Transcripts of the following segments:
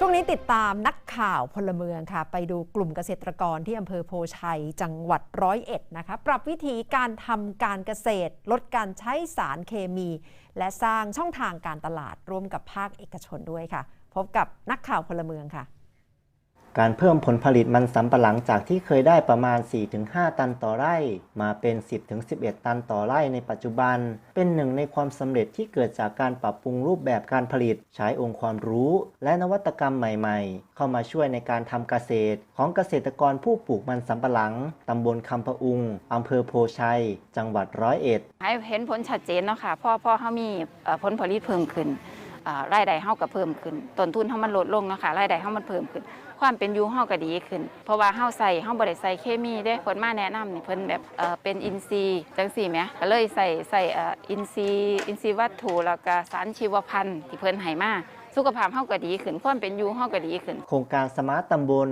ช่วงนี้ติดตามนักข่าวพลเมืองค่ะ ไปดูกลุ่มเกษตรกรที่อำเภอโพชัยจังหวัดร้อยเอ็ดนะคะ ปรับวิธีการทำการเกษตร ลดการใช้สารเคมี และสร้างช่องทางการตลาดร่วมกับภาคเอกชนด้วยค่ะ พบกับนักข่าวพลเมืองค่ะ การเพิ่มผลผลิตมันสำปะหลังจากที่เคยได้ประมาณ 4-5 ตันต่อไร่ มาเป็น 10-11 ตันต่อไร่ในปัจจุบัน เป็นหนึ่งในความสำเร็จที่เกิดจากการปรับปรุงรูปแบบการผลิต ใช้องค์ความรู้ และนวัตกรรมใหม่ๆ เข้ามาช่วยในการทำเกษตร ของเกษตรกรผู้ปลูกมันสำปะหลังตำบลคำพะอุงอำเภอโพชัย จังหวัดร้อยเอ็ดให้เห็นผลชัดเจนเนาะค่ะพ่อพ่อเขามีผลผลิตเพิ่มขึ้น รายได้เฮาก็เพิ่มขึ้นต้นทุนเฮามันลดลงนะคะรายได้เฮามันเพิ่มขึ้น ความเป็นอยู่เฮาก็ดีขึ้น เพราะว่าเฮาใส่เฮาบ่ได้ใส่เคมีเด้เพิ่นมาแนะนำนี่เพิ่นแบบเอ่อเป็นอินทรีย์จังซี่แหมก็เลยใส่ใส่เอ่ออินทรีย์อินทรีย์วัตถุแล้วก็สารชีวพันธุ์ที่เพิ่นให้มาสุขภาพเฮาก็ดีขึ้นความเป็นอยู่เฮาก็ดีขึ้น โครงการสมาร์ตตำบล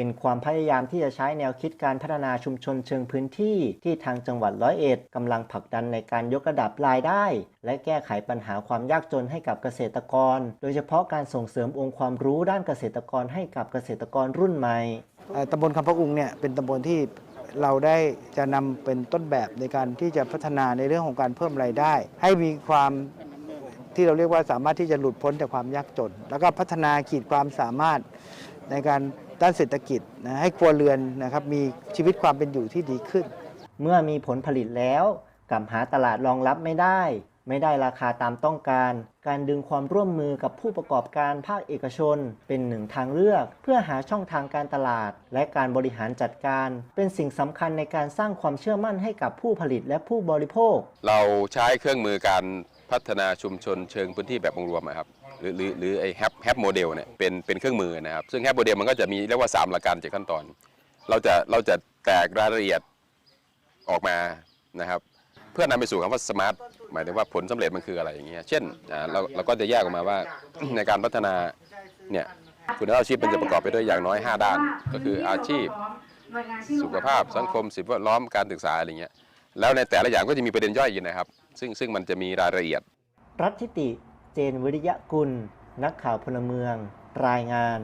เป็นความพยายามที่จะใช้แนวคิดการพัฒนาชุมชนเชิงพื้นที่ ที่ทางจังหวัดร้อยเอ็ดกำลังผลักดันในการยกระดับรายได้ และแก้ไขปัญหาความยากจนให้กับเกษตรกร โดยเฉพาะการส่งเสริมองค์ความรู้ด้านเกษตรกรให้กับเกษตรกรรุ่นใหม่ตำบลคำพะอุงเนี่ยเป็นตำบลที่เราได้จะนำเป็นต้นแบบในการที่จะพัฒนาในเรื่องของการเพิ่มรายได้ ให้มีความที่เราเรียกว่าสามารถที่จะหลุดพ้นจากความยากจน แล้วก็พัฒนาขีดความสามารถ ในการด้านเศรษฐกิจนะให้ครัวเรือนนะครับมีชีวิตความเป็นอยู่ที่ดีขึ้น เมื่อมีผลผลิตแล้วกลับหาตลาดรองรับไม่ได้ ไม่ได้ราคาตามต้องการ การดึงความร่วมมือกับผู้ประกอบการภาคเอกชน เป็นหนึ่งทางเลือก เพื่อหาช่องทางการตลาด และการบริหารจัดการ เป็นสิ่งสำคัญในการสร้างความเชื่อมั่นให้กับผู้ผลิตและผู้บริโภค เราใช้เครื่องมือการ พัฒนาชุมชนเชิงพื้นที่แบบองรวมอะครับหรือหรือหรือไอ้แฮปแฮปโมเดลเนี่ยเป็นเป็นเครื่องมือนะครับ ซึ่งแฮปโมเดลมันก็จะมีเรียกว่า3หลักการเจ็ดขั้นตอน เราจะเราจะแตกรายละเอียดออกมานะครับ เพื่อนำไปสู่คำว่าสมาร์ทหมายถึงว่าผลสำเร็จมันคืออะไรอย่างเงี้ยเช่นอ่าเราเราก็จะแยกออกมาว่าในการพัฒนาเนี่ยคุณภาพชีพมันจะประกอบไปด้วยอย่างน้อย 5 ด้าน ก็คืออาชีพ สุขภาพสังคมสิ่งแวดล้อมการศึกษาอะไรเงี้ย แล้วในแต่ละอย่างก็จะมีประเด็นย่อยอีกนะครับ ซึ่งซึ่งมันจะมีรายละเอียด รัฐทิติ เจนวิริยะกุล นักข่าวพลเมือง รายงาน